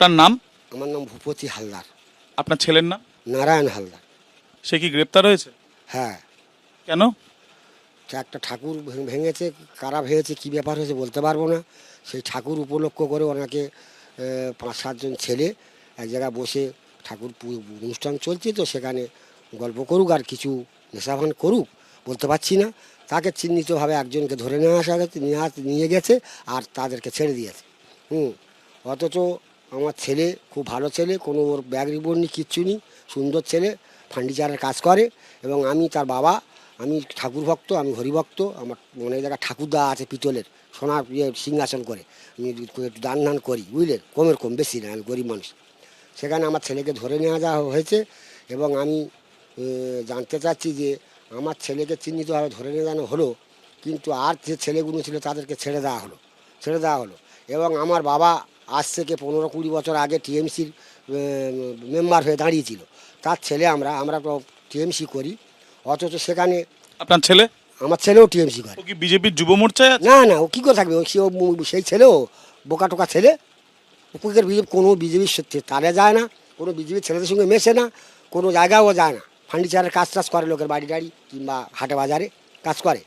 আপনার নাম? আমার নাম ভূপতি হালদার। আপনার ছেলের নাম? নারায়ণ হালদার। সে কি গ্রেপ্তার হয়েছে? হ্যাঁ। কেন? একটা ঠাকুর ভেঙেছে কারা ভেঙেছে কী ব্যাপার হয়েছে বলতে পারব না। সেই ঠাকুর উপলক্ষ করে ওনাকে পাঁচ সাতজন ছেলে এক জায়গায় বসে ঠাকুর অনুষ্ঠান চলছে তো সেখানে গল্প করুক আর কিছু নেশাভান করুক বলতে পারছি না। তাকে চিহ্নিতভাবে একজনকে ধরে নিয়ে আসা গেছে নিয়ে নিয়ে গেছে আর তাদেরকে ছেড়ে দিয়েছে। হুম। অথচ আমার ছেলে, খুব ভালো ছেলে, কোনো ওর ব্যাগ রিপোর্ট নেই, কিচ্ছু নেই, সুন্দর ছেলে ফার্নিচারের কাজ করে এবং আমি তার বাবা, আমি ঠাকুর ভক্ত, আমি হরিভক্ত, আমার অনেক জায়গায় ঠাকুরদা আছে পিতলের, সোনার ইয়ে সিংহাসন করে, আমি একটু দান দান করি, বুঝলেন? কমের কম, বেশি না, আমি গরিব মানুষ। সেখানে আমার ছেলেকে ধরে নেওয়া যাওয়া হয়েছে এবং আমি জানতে চাচ্ছি যে আমার ছেলেকে চিহ্নিতভাবে ধরে নিয়ে হলো, কিন্তু আর যে ছেলেগুলো ছিল তাদেরকে ছেড়ে দেওয়া হলো, ছেড়ে দেওয়া হলো এবং আমার বাবা আজ থেকে পনেরো কুড়ি বছর আগে টিএমসির মেম্বার হয়ে দাঁড়িয়েছিল। তার ছেলে আমরা আমরা তো টিএমসি করি। অথচ সেখানে আপনার ছেলে? আমার ছেলেও টিএমসি করে। কি বিজেপির যুব মোর্চায় না না ও কী করে থাকবে? ও সে- সেই ছেলেও বোকা টোকা ছেলে। ওকে বিজেপি কোনো বিজেপির সত্যি তারে যায় না কোনো বিজেপির ছেলেদের সঙ্গে মেশে না কোনো জায়গাও যায় না। ফার্নিচারের কাজ টাজ করে লোকের বাড়ি টাড়ি কিংবা হাটে বাজারে কাজ করে।